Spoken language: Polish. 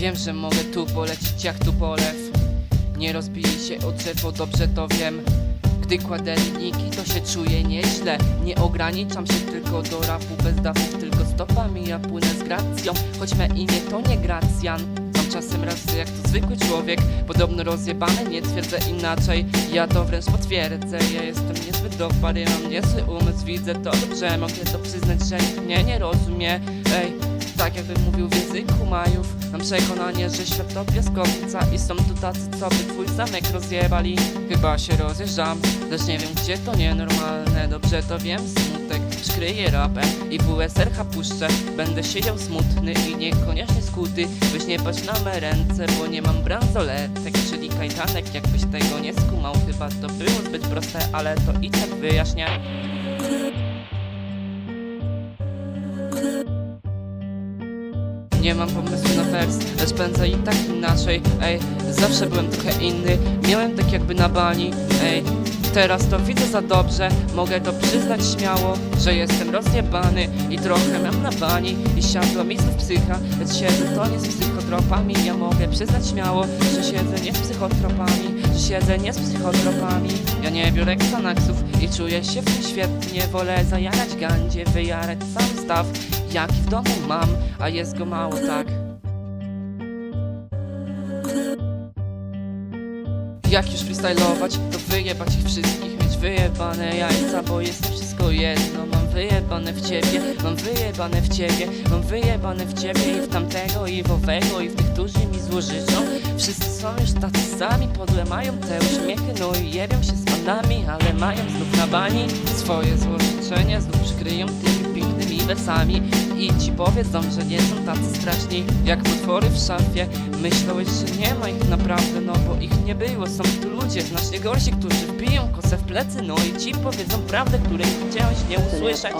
Wiem, że mogę tu polecić jak tu polew Nie rozbije się o drzewo, dobrze to wiem. Gdy kładę linijki, to się czuję nieźle. Nie ograniczam się tylko do rapu bez dawów Tylko stopami ja płynę z gracją. Choć me imię to nie Gracjan czasem rację jak to zwykły człowiek. Podobno rozjebany, nie twierdzę inaczej. Ja to wręcz potwierdzę Ja jestem niezbyt dobry, mam niezły umysł Widzę to dobrze, mogę to przyznać, że nikt mnie nie rozumie. Ej, tak jakbym mówił w języku Majów Mam przekonanie, że świat to piaskownica I są tu tacy, co by twój zamek rozjebali. Chyba się rozjeżdżam, lecz nie wiem gdzie to nienormalne. Dobrze to wiem, smutek przykryje rapem I WSRH puszczę. Będę siedział smutny i niekoniecznie skuty Byś nie patrz na me ręce, bo nie mam bransoletek Czyli kajdanek, jakbyś tego nie skumał Chyba to było zbyt proste, ale to i tak wyjaśnię Nie mam pomysłu na wers, pędzę i tak inaczej. Ej, zawsze byłem trochę inny Miałem tak jakby na bani. Ej, teraz to widzę za dobrze Mogę to przyznać śmiało Że jestem rozjebany I trochę mam na bani. I siadła mi znów psycha Lecz siedzę to nie z psychotropami. Ja mogę przyznać śmiało Że siedzę nie z psychotropami Że siedzę nie z psychotropami. Ja nie biorę Xanaxów I czuję się w tym świetnie Wolę zajarać gandzie Wyjarać sam staw Jaki w domu mam A jest go mało tak Jak już freestylować, to wyjebać ich wszystkich, mieć wyjebane jajca, bo jest wszystko jedno. Mam wyjebane w ciebie, mam wyjebane w ciebie, mam wyjebane w ciebie i w tamtego, i w owego, i w tych, którzy mi złożyczą. Wszyscy są już tacy sami, podłe mają te uśmiechy, no i jebią się z panami, ale mają znów na bani swoje złożyczenia, znów przykryją tymi wersami i ci powiedzą, że nie są tacy straszni jak potwory w szafie. Myślałeś, że nie ma ich naprawdę, no bo ich nie było. Są tu ludzie, znacznie gorsi, którzy wbiją kosę w plecy, no i ci powiedzą prawdę, której chciałeś nie usłyszeć.